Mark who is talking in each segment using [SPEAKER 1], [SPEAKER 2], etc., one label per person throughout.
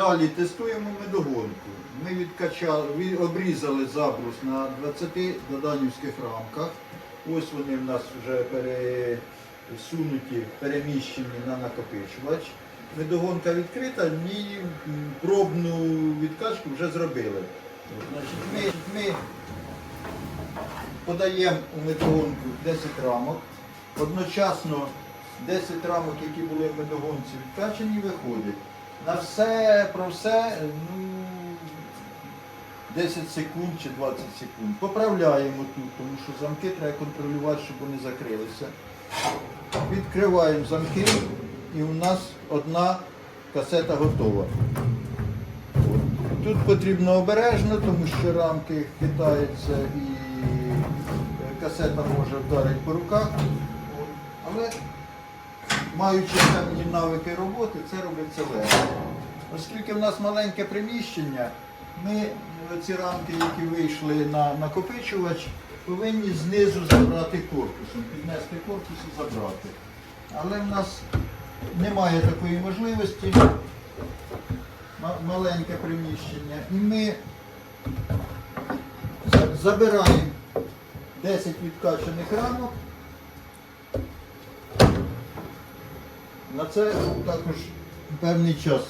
[SPEAKER 1] Далі тестуємо медогонку. Ми відкачали, обрізали забрус на 20 доданівських рамках. Ось вони в нас вже пересунуті, переміщені на накопичувач. Медогонка відкрита, м, пробну відкачку вже зробили. Значить, ми, ми подаємо у медогонку 10 рамок. Одночасно 10 рамок, які були в медогонці відкачені, виходять. На все про все ну, 10 секунд чи 20 секунд. Поправляємо тут, тому що замки треба контролювати, щоб вони закрилися. Відкриваємо замки і у нас одна касета готова. Тут потрібно обережно, тому що рамки хитаються і касета може вдарити по руках. Маючи певні навики роботи, це робиться легко. Оскільки в нас маленьке приміщення, ми е, ці рамки, які вийшли на накопичувач, повинні знизу забрати корпусом, піднести корпус і забрати. Але в нас немає такої можливості, маленьке приміщення, і ми забираємо 10 відкачаних рамок. На це також певний час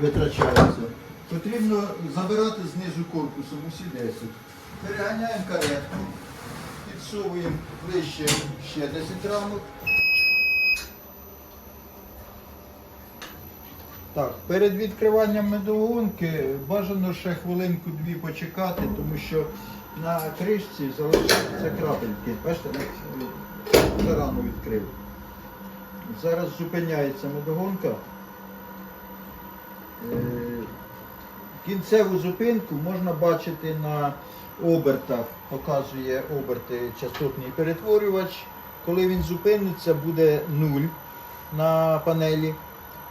[SPEAKER 1] витрачається. Потрібно забирати знизу корпусом усі 10. Переганяємо каретку, підсовуємо ближче ще 10 рамок. Так, перед відкриванням медогонки бажано ще хвилинку-дві почекати, тому що на кришці залишаються крапельки. Бачите, я рано відкрив. Зараз зупиняється медогонка. Е, Кінцеву зупинку можна бачити на обертах, показує оберти частотний перетворювач. Коли він зупиниться, буде 0 на панелі.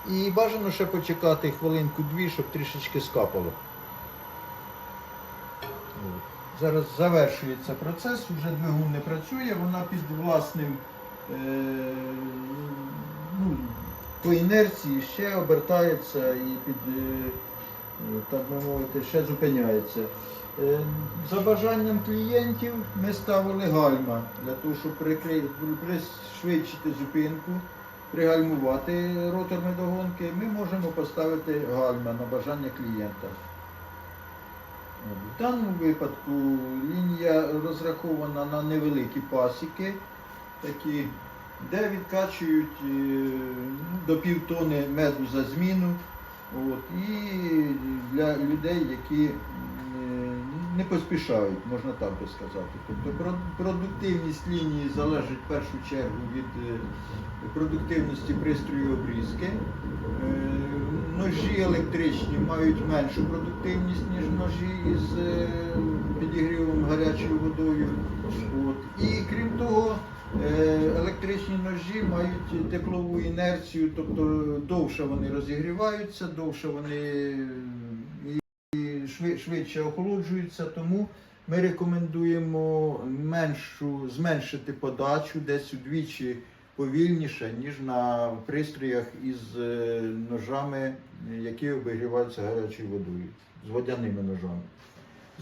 [SPEAKER 1] І бажано ще почекати хвилинку-дві, щоб трішечки скапало. Зараз завершується процес, вже двигун не працює, вона під власним ну, по інерції ще обертається і під, е, е, так би мовити, ще зупиняється. Е, За бажанням клієнтів ми ставили гальма для того, щоб пришвидшити зупинку, пригальмувати ротор медогонки. Ми можемо поставити гальма на бажання клієнта. В даному випадку лінія розрахована на невеликі пасіки, такі, де відкачують е, до півтони меду за зміну. От, і для людей, які е, не поспішають, можна так би сказати. Тобто продуктивність лінії залежить в першу чергу від е, продуктивності пристрою обрізки. Ножі електричні мають меншу продуктивність, ніж ножі із підігрівом гарячою водою. От. І крім того, електричні ножі мають теплову інерцію, тобто довше вони розігріваються, довше вони е, і швидше охолоджуються, тому ми рекомендуємо меншу, зменшити подачу десь удвічі повільніше, ніж на пристроях із е, ножами, е, які обігріваються гарячою водою, з водяними ножами.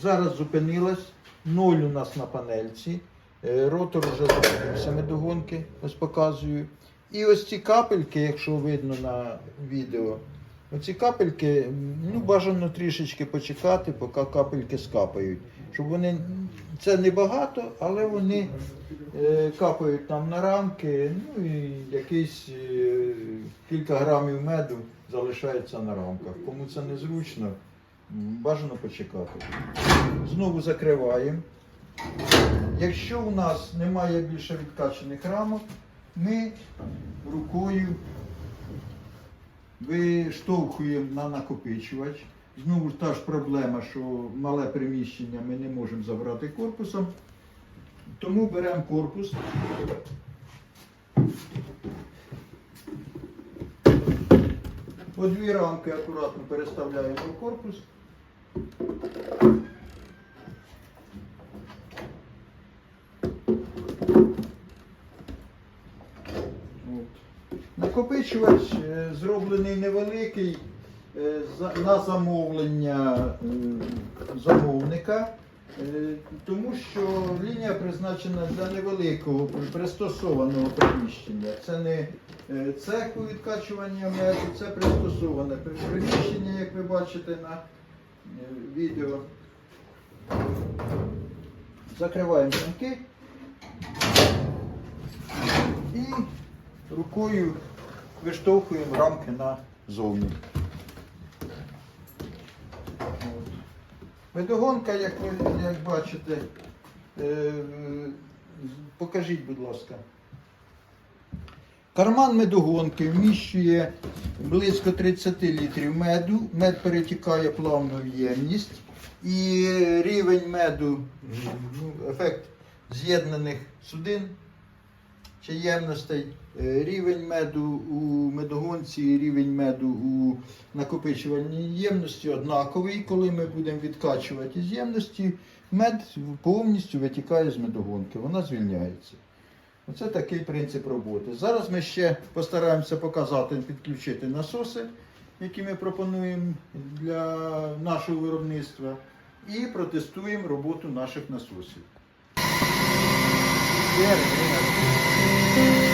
[SPEAKER 1] Зараз зупинилась, ноль у нас на панельці. Е, Ротор вже зупинився медогонки, ось показую. І ось ці капельки, якщо видно на відео, оці капельки, ну бажано трішечки почекати, поки капельки скапають. Щоб вони, це не багато, але вони е, капають там на рамки, ну і якийсь е, кілька грамів меду залишається на рамках. Кому це незручно, бажано почекати. Знову закриваємо. Якщо у нас немає більше відкачаних рамок, ми рукою виштовхуємо на накопичувач. Знову ж та ж проблема, що мале приміщення ми не можемо забрати корпусом. Тому беремо корпус. По дві рамки акуратно переставляємо корпус. Накопичувач е, зроблений невеликий, е, на замовлення е, замовника, тому що лінія призначена для невеликого пристосованого приміщення. Це не е, цех у відкачування меду, це пристосоване приміщення, як ви бачите на відео. Закриваємо замки рукою виштовхуємо рамки назовні. Медогонка, як ви як бачите, е, покажіть, будь ласка. Карман медогонки вміщує близько 30 літрів меду. Мед перетікає плавно в ємність. І рівень меду, ну, ефект з'єднаних судин чи ємностей, е, рівень меду у медогонці рівень меду у накопичувальній ємності однаковий. Коли ми будемо відкачувати з ємності, мед повністю витікає з медогонки, вона звільняється. Оце такий принцип роботи. Зараз ми ще постараємося показати, підключити насоси, які ми пропонуємо для нашого виробництва, і протестуємо роботу наших насосів. clear.